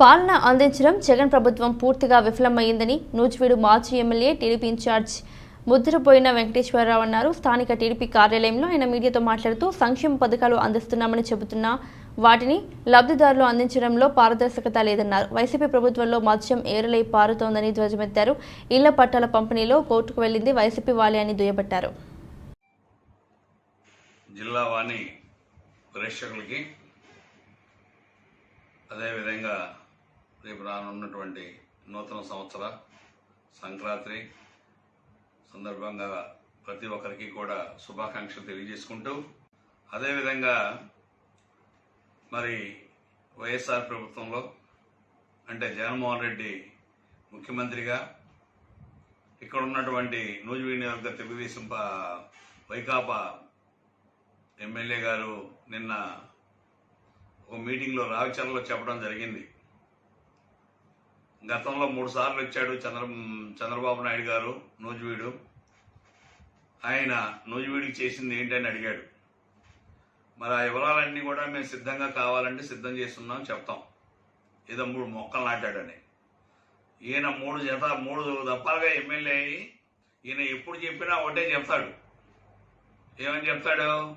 పాలన అందించడం జగన్ ప్రభుత్వం పూర్తిగా విఫలమైందని నూజివీడు మాజీ ఎమ్మెల్యే టీడీపీ ఇన్ఛార్జ్ ముద్రపోయిన వెంకటేశ్వరరావు అన్నారు. స్థానిక టీడీపీ కార్యాలయంలో ఆయన మీడియాతో మాట్లాడుతూ సంక్షేమ పథకాలు అందిస్తున్నామని చెబుతున్నా వాటిని లబ్ధిదారులు అందించడంలో పారదర్శకత లేదన్నారు. వైసీపీ ప్రభుత్వంలో మద్యం ఏరులై పారుతోందని ధ్వజమెత్తారు. ఇళ్ళ పట్టాల పంపిణీలో కోర్టుకు వెళ్ళింది వైసీపీ వాళ్ళే అని దుయ్యబట్టారు. జిల్లా వాణి ప్రేక్షకులకి అదేవిధంగా రేపు రానున్నటువంటి నూతన సంవత్సర సంక్రాంతి సందర్భంగా ప్రతి ఒక్కరికి కూడా శుభాకాంక్షలు తెలియజేసుకుంటూ అదేవిధంగా మరి వైఎస్ఆర్ ప్రభుత్వంలో అంటే జగన్మోహన్ రెడ్డి ముఖ్యమంత్రిగా ఇక్కడ ఉన్నటువంటి నూజివీడి నియోజకవర్గ తెలుగుదేశం వైకాపా ఎమ్మెల్యే గారు నిన్న ఒక మీటింగ్లో రావిచర్లలో చెప్పడం జరిగింది. గతంలో మూడు సార్లు వచ్చాడు చంద్ర చంద్రబాబు నాయుడు గారు నూజివీడు. ఆయన నూజివీడికి చేసింది ఏంటని అడిగాడు. మరి ఆ వివరాలన్నీ కూడా మేము సిద్ధంగా కావాలంటే సిద్ధం చేస్తున్నాం చెప్తాం. ఏదో మూడు మొక్కలు నాటాడని. ఈయన మూడు జత మూడు దప్పాలుగా ఎమ్మెల్యే అయ్యి ఈయన ఎప్పుడు చెప్పినా ఒకటే చెప్తాడు. ఏమని చెప్తాడు?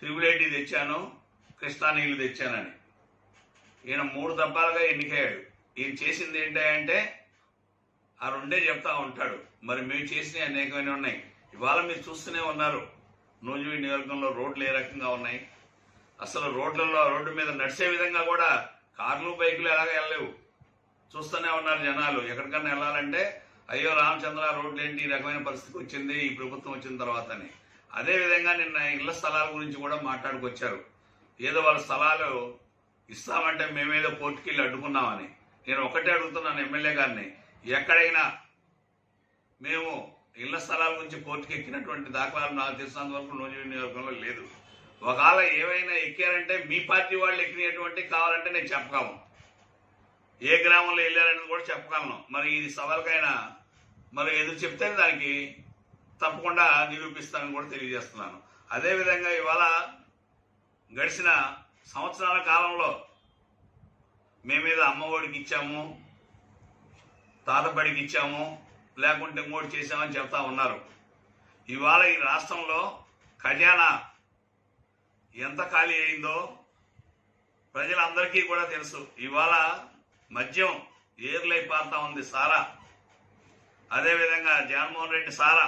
త్రిబుల్ ఎయిటీ తెచ్చాను కృష్ణా నీళ్ళు తెచ్చానని. ఈయన మూడు దప్పాలుగా ఎన్నికయ్యాడు. ఈయన చేసింది ఏంటంటే ఆ రెండే చెప్తా ఉంటాడు. మరి మేము చేసినవి అనేకమైన ఉన్నాయి. ఇవాళ మీరు చూస్తూనే ఉన్నారు. నూజివీడి నియోజకంలో రోడ్లు ఏ రకంగా ఉన్నాయి? అసలు రోడ్లలో రోడ్డు మీద నడిచే విధంగా కూడా కార్లు బైకులు ఎలాగ వెళ్ళలేవు. చూస్తూనే ఉన్నారు జనాలు. ఎక్కడికన్నా వెళ్ళాలంటే అయ్యో రామచంద్ర రోడ్లు ఏంటి? ఈ రకమైన పరిస్థితికి వచ్చింది ఈ ప్రభుత్వం వచ్చిన తర్వాతని. అదే విధంగా నిన్న ఇళ్ళ స్థలాల గురించి కూడా మాట్లాడుకొచ్చారు. ఏదో వాళ్ళ స్థలాలు ఇస్తామంటే మేమేదో కోర్టుకి వెళ్ళి అడ్డుకున్నామని. నేను ఒకటే అడుగుతున్నాను ఎమ్మెల్యే గారిని ఎక్కడైనా మేము ఇళ్ళ స్థలాల గురించి కోర్టుకి ఎక్కినటువంటి దాఖలాలు నాకు తెలిసినంత వరకు నూజివీడి నియోజకవర్గంలో లేదు. ఒకవేళ ఏమైనా ఎక్కారంటే మీ పార్టీ వాళ్ళు ఎక్కినటువంటి కావాలంటే నేను చెప్పగలను. ఏ గ్రామంలో వెళ్ళారనేది కూడా చెప్పగలను. మరి ఇది సవాల్కైనా మరి ఎదురు చెప్తే దానికి తప్పకుండా నిరూపిస్తానని కూడా తెలియజేస్తున్నాను. అదేవిధంగా ఇవాళ గడిచిన సంవత్సరాల కాలంలో మేమేదో అమ్మఒడికి ఇచ్చాము తాతబడికి ఇచ్చాము లేకుంటే ఇంకోటి చేశామని చెప్తా ఉన్నారు. ఇవాళ ఈ రాష్ట్రంలో ఖజానా ఎంత ఖాళీ అయిందో ప్రజలందరికీ కూడా తెలుసు. ఇవాళ మద్యం ఏర్లైపోతా ఉంది సారా. అదేవిధంగా జగన్మోహన్ రెడ్డి సారా